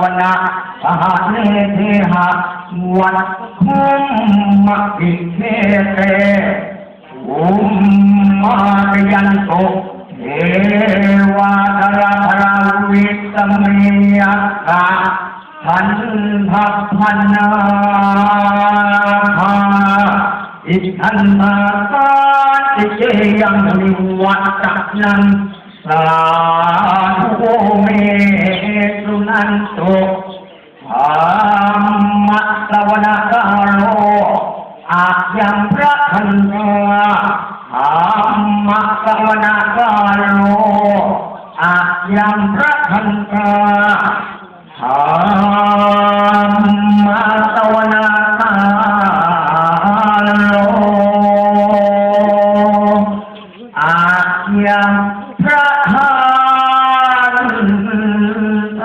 วนาสหเนเทหะวัดคุมมะปิเทเตอุมมาตยันโตเทวาตระพราวิสเมียกะพันทัพพันนาคาอิทันตาตาติเจยังนิวัตตนัง สาธุเมสุนันโตธรรมะสวนกาโลอายังพระคันธาธรรมะสวนกาโลอายังพระคันธาธรรมะสวนกา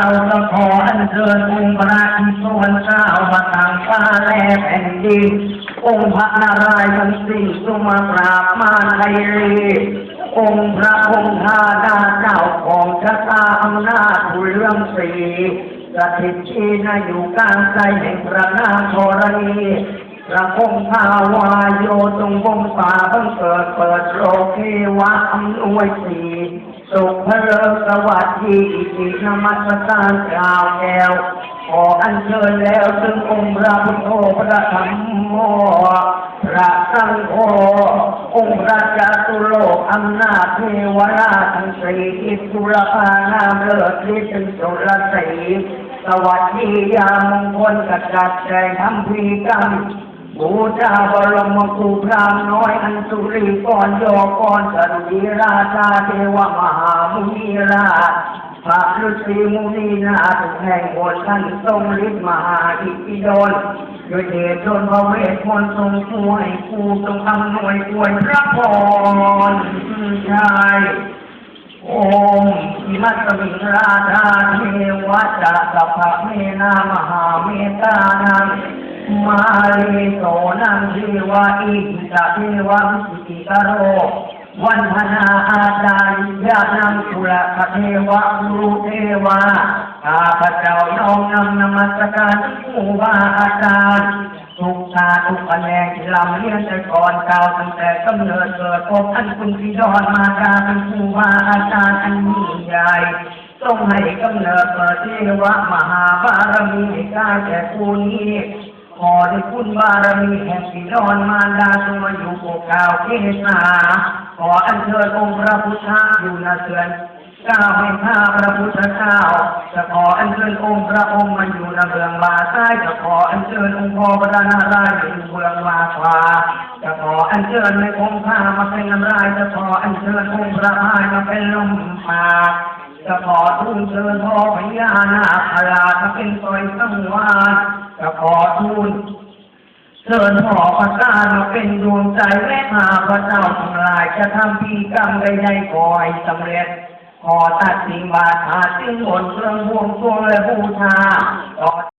พระเจ้าจะขออัญเชิญองค์พระอิศวรเจ้ามาทางฟ้าและแผ่นดินองค์พระนารายณ์ทั้งสิ้นสุมาปราบมารไทรีองค์พระองค์ธาดาเจ้าของชะตาอำนาจผู้เรื่องสีสถิตชีนาอยู่กลางใจแห่งพระนามธรณี พระองค์พาวายโยจงบงป่าบังเกิดเปิดโลกเทวะอำนวยสีสุขเพลิงสวัสดีอิตินมัสการกล่าวแก้วขออัญเชิญแล้วถึงองค์พระพุทธพระธรรมโมพระสังโฆองค์พระจาตุโลกอำนาจเทวราชทั้งสี่อิสุรพานามเลิศฤทธิ์เป็นสุรสีสวัสดียามงคลกัจจัดใจทำพีกรรม บูชาบรมครูพรามน้อยอันสุรีก่อนโยก่อนสรีราชาเทวมหามุนีราชพระฤาษีมุนีนาถแห่งบทท่านทรงฤทธิ์มหาอิทธิดลด้วยเดชชนพระเวทมนต์ทรงช่วยผู้ทรงอำนวยอวยพระพรชายโอมอิมัสมิงราชาเทวะจักรพรรดิเมนามหาเมตานัง มาลีโสนังเทวะอิตะเทวะวิสิตโรวันธนาอาจารยานังคุระเทวะกุรุเทวะข้าพเจ้าน้อมนำนมัสการครูบาอาจารย์ทุกชาติทุกแผนกลำเลียนแต่ก่อนเก่าตั้งแต่กำเนิดเกิดพบอันคุณที่ดอนมาดาเป็นครูบาอาจารย์อันยิ่งใหญ่ต้องให้กำเนิดเปิดเทวะมหาบารมีให้กล้าแก่ผู้นี้ ขอได้คุณบารมีแห่งที่ดอนมารดาจงมาอยู่ปกเก่าวเทศนาขออัญเชิญองค์พระพุทธอยู่นาเสือนก้าวให้ข้าพระพุทธเจ้าจะขออัญเชิญองค์พระองค์มาอยู่ในเบื้องบาซ้าจะขออัญเชิญองค์พ่อพระนารายณ์อยู่เบื้องบาขวาจะขออัญเชิญในองค์ข้ามาเป็นน้ำลายจะขออัญเชิญองค์พระพายมาเป็นลมปากจะขอทูลเชิญพ่อพญานาคราชมาเป็นซอยสังวาน จะขอทูลเชิญหอพระตามาเป็นดวงใจและมาพระเจ้าทั้งหลายจะทำพิธีกรรมใดๆขอให้สำเร็จ ขอตัดสิ่งบาดาจึงหมดเครื่องบวงสรวงและบูชา